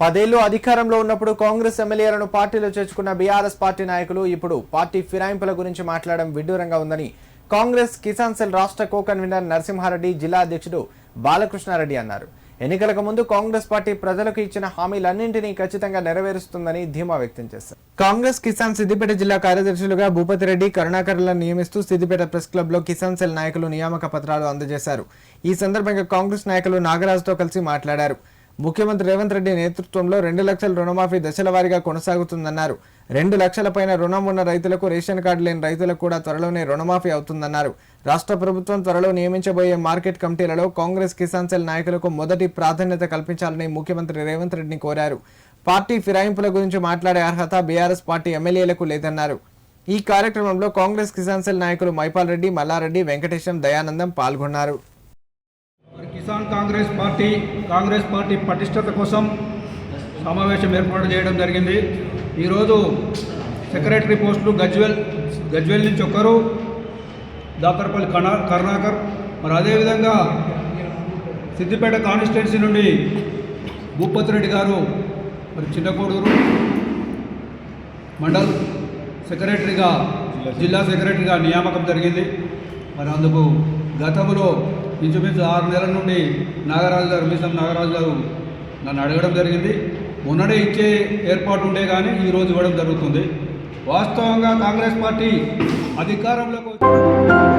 పదేళ్ళు అధికారంలో ఉన్నప్పుడు కాంగ్రెస్ ఎమ్మెల్యేలను పార్టీలో చేర్చుకున్న బీఆర్ఎస్ పార్టీ నాయకులు ఇప్పుడు పార్టీ ఫిరాయింపుల గురించి మాట్లాడడం విడ్డూరంగా ఉందని కాంగ్రెస్ కిసాన్ సెల్ రాష్ట్ర కో కన్వీనర్ నరసింహారెడ్డి జిల్లా అధ్యక్షుడు బాలకృష్ణారెడ్డి అన్నారు. ఎన్నికలకు ముందు కాంగ్రెస్ పార్టీ ప్రజలకు ఇచ్చిన హామీలన్నింటినీ ఖచ్చితంగా నెరవేరుస్తుందని ధీమా వ్యక్తం చేశారు. కాంగ్రెస్ కిసాన్ సిద్దిపేట జిల్లా కార్యదర్శులుగా భూపతి రెడ్డి కరుణాకర్లను నియమిస్తూ సిద్దిపేట ప్రెస్ క్లబ్లో కిసాన్ సెల్ నాయకులు నియామక పత్రాలు అందజేశారు. ఈ సందర్భంగా కాంగ్రెస్ నాయకులు నాగరాజుతో కలిసి మాట్లాడారు. ముఖ్యమంత్రి రేవంత్ రెడ్డి నేతృత్వంలో రెండు లక్షల రుణమాఫీ దశల వారీగా కొనసాగుతుందన్నారు. రెండు లక్షల పైన రుణం ఉన్న రైతులకు రేషన్ కార్డు లేని రైతులకు కూడా త్వరలోనే రుణమాఫీ అవుతుందన్నారు. రాష్ట్ర ప్రభుత్వం త్వరలో నియమించబోయే మార్కెట్ కమిటీలలో కాంగ్రెస్ కిసాన్ సెల్ నాయకులకు మొదటి ప్రాధాన్యత కల్పించాలని ముఖ్యమంత్రి రేవంత్ రెడ్డిని కోరారు. పార్టీ ఫిరాయింపుల గురించి మాట్లాడే అర్హత బీఆర్ఎస్ పార్టీ ఎమ్మెల్యేలకు లేదన్నారు. ఈ కార్యక్రమంలో కాంగ్రెస్ కిసాన్ సెల్ నాయకులు మైపాల్ రెడ్డి మల్లారెడ్డి వెంకటేశం దయానందం పాల్గొన్నారు. కిసాన్ కాంగ్రెస్ పార్టీ కాంగ్రెస్ పార్టీ పటిష్టత కోసం సమావేశం ఏర్పాటు చేయడం జరిగింది. ఈరోజు సెక్రటరీ పోస్టులు గజ్వెల్ గజ్వెల్ నుంచి ఒకరు దాతరపల్లి కనా కరుణాకర్. మరి అదేవిధంగా సిద్దిపేట కాన్స్టిట్యున్సీ నుండి భూపతి రెడ్డి గారు మరి చిన్నకోడూరు మండల్ సెక్రటరీగా జిల్లా సెక్రటరీగా నియామకం జరిగింది. మరి అందుకు గతంలో ఇంచుమించు ఆరు నెలల నుండి నాగరాజు గారు మీసం నాగరాజు గారు నన్ను అడగడం జరిగింది. మొన్నడే ఇచ్చే ఏర్పాటు ఉండే కానీ ఈరోజు ఇవ్వడం జరుగుతుంది. వాస్తవంగా కాంగ్రెస్ పార్టీ అధికారంలోకి వచ్చి-